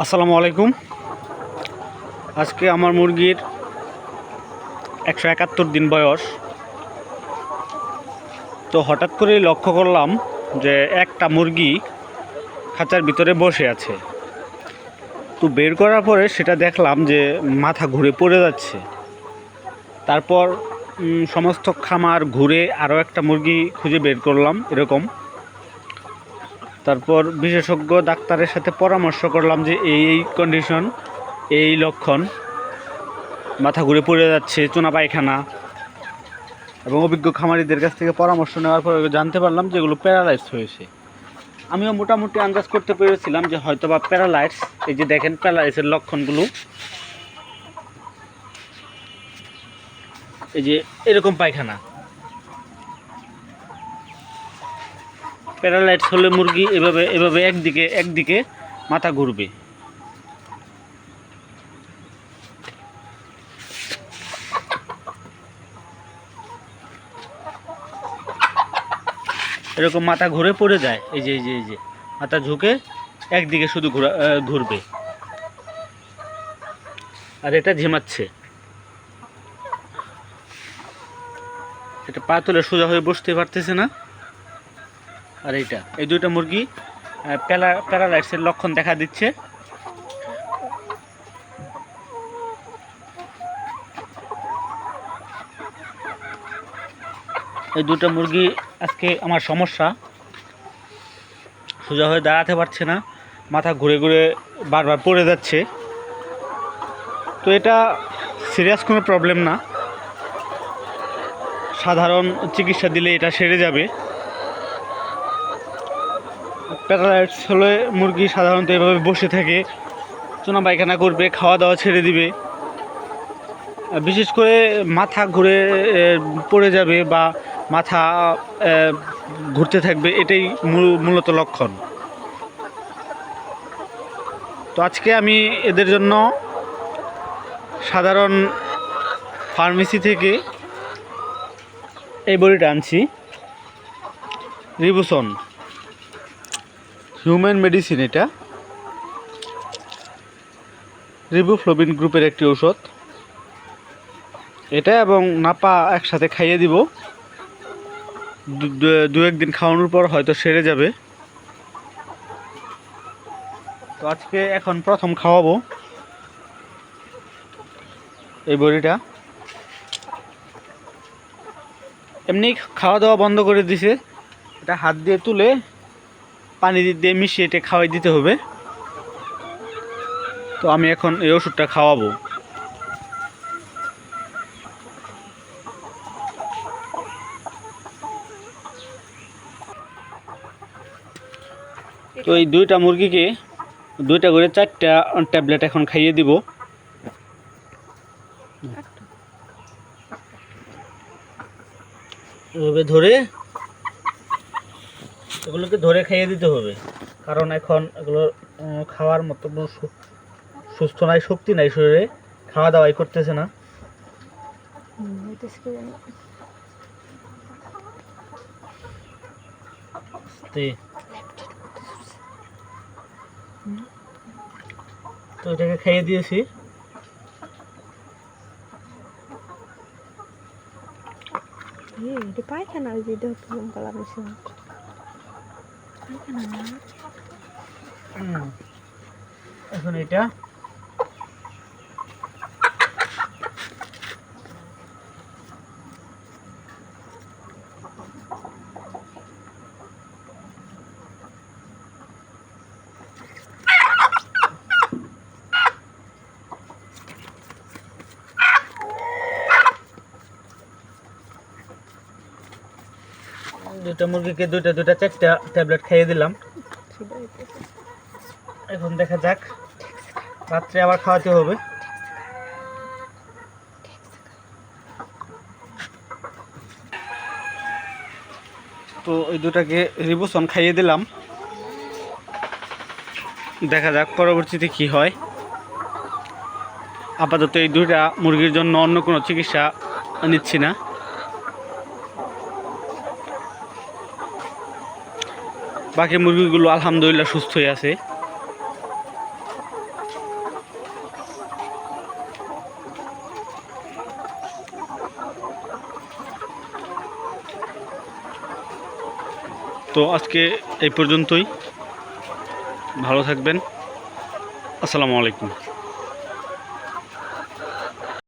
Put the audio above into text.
আসসালামু আলাইকুম। আজকে আমার মুরগির একশো একাত্তর দিন বয়স। তো হঠাৎ করে লক্ষ্য করলাম যে একটা মুরগি খাঁচার ভিতরে বসে আছে। তো বের করার পরে সেটা দেখলাম যে মাথা ঘুরে পড়ে যাচ্ছে। তারপর সমস্ত খামার ঘুরে আরও একটা মুরগি খুঁজে বের করলাম এরকম। তারপর বিশেষজ্ঞ ডাক্তারের সাথে পরামর্শ করলাম যে এই এই কন্ডিশন এই লক্ষণ, মাথা ঘুরে পড়ে যাচ্ছে, চুনা পায়খানা, এবং অভিজ্ঞ খামারিদের কাছ থেকে পরামর্শ নেওয়ার পর জানতে পারলাম যে এগুলো প্যারালাইজ হয়েছে। আমিও মোটামুটি আন্দাজ করতে পেরেছিলাম যে হয়তো বা প্যারালাইজ এই যে দেখেন প্যারালাইসের লক্ষণগুলো। এই যে এরকম পায়খানা। প্যারালাইটস হলে মুরগি এভাবে এভাবে একদিকে একদিকে মাথা ঘুরবে। এরকম মাথা ঘুরে পড়ে যায়, এই যে এই যে এই যে। মাথা ঝুঁকে একদিকে শুধু ঘোরা ঘুরবে। আর এটা ঝিমাচ্ছে এটা পা তুলে সোজা হয়ে বসতে পারতেছে না। আর এইটা। এই দুইটা মুরগি প্যারা, প্যারালাইটসের লক্ষণ দেখা দিচ্ছে। এই দুটো মুরগি আজকে আমার সমস্যা। সোজা হয়ে দাঁড়াতে পারছে না, মাথা ঘুরে ঘুরে বারবার পড়ে যাচ্ছে। তো এটা সিরিয়াস কোনো প্রবলেম না। সাধারণ চিকিৎসা দিলে এটা সেরে যাবে। প্যারালাইটস হলে মুরগি সাধারণত এভাবে বসে থাকে। চুনা পায়খানা করবে, খাওয়া দাওয়া ছেড়ে দিবে। বিশেষ করে মাথা ঘুরে পড়ে যাবে বা মাথা ঘুরতে থাকবে, এটাই মূল- মূলত লক্ষণ। তো আজকে আমি এদের জন্য সাধারণ ফার্মেসি থেকে এই বড়িটা আনছি। রিবুসন। হিউম্যান মেডিসিন এটা। রিবুফ্লোবিন গ্রুপের একটি ঔষধ। এটা এবং নাপা একসাথে খাইয়ে দিব। দু- একদিন খাওয়ানোর পর হয়তো সেরে যাবে। তো আজকে এখন প্রথম খাওয়াবো। এই বড়িটা। এমনি খাওয়া দাওয়া বন্ধ করে দিছে। এটা হাত দিয়ে তুলে পানি দিয়ে মিশিয়ে এটা খাওয়াই দিতে হবে। তো আমি এখন এই ওষুধটা খাওয়াবো। তো এই দুইটা মুরগিকে দুইটা করে চারটা ট্যাবলেট এখন খাইয়ে দিব। ধরে এগুলোকে ধরে খাইয়ে দিতে হবে। কারণ এখন এগুলো খাওয়ার মতো কোনো সুস্থ নাই শক্তি নাই শরীরে। খাওয়া দাওয়াই করতেছে না। তো। এটাকে খাইয়ে দিয়েছি। এটা পায়খানা ওই যে দেখলাম কালার সময় পায়খানা না হুম। এখন এটা দুটা মুরগিকে দুইটা দুইটা চারটা ট্যাবলেট খাইয়ে দিলাম। এখন দেখা যাক, রাত্রে আবার খাওয়াতে হবে। তো এই দুটাকে রিবোসন খাইয়ে দিলাম। দেখা যাক পরবর্তীতে কি হয়। আপাতত এই দুইটা মুরগির জন্য অন্য কোনো চিকিৎসা নিচ্ছি না। বাকি মুরগিগুলো আলহামদুলিল্লাহ সুস্থই আছে। তো আজকে এই পর্যন্তই। ভালো থাকবেন। আসসালামু আলাইকুম।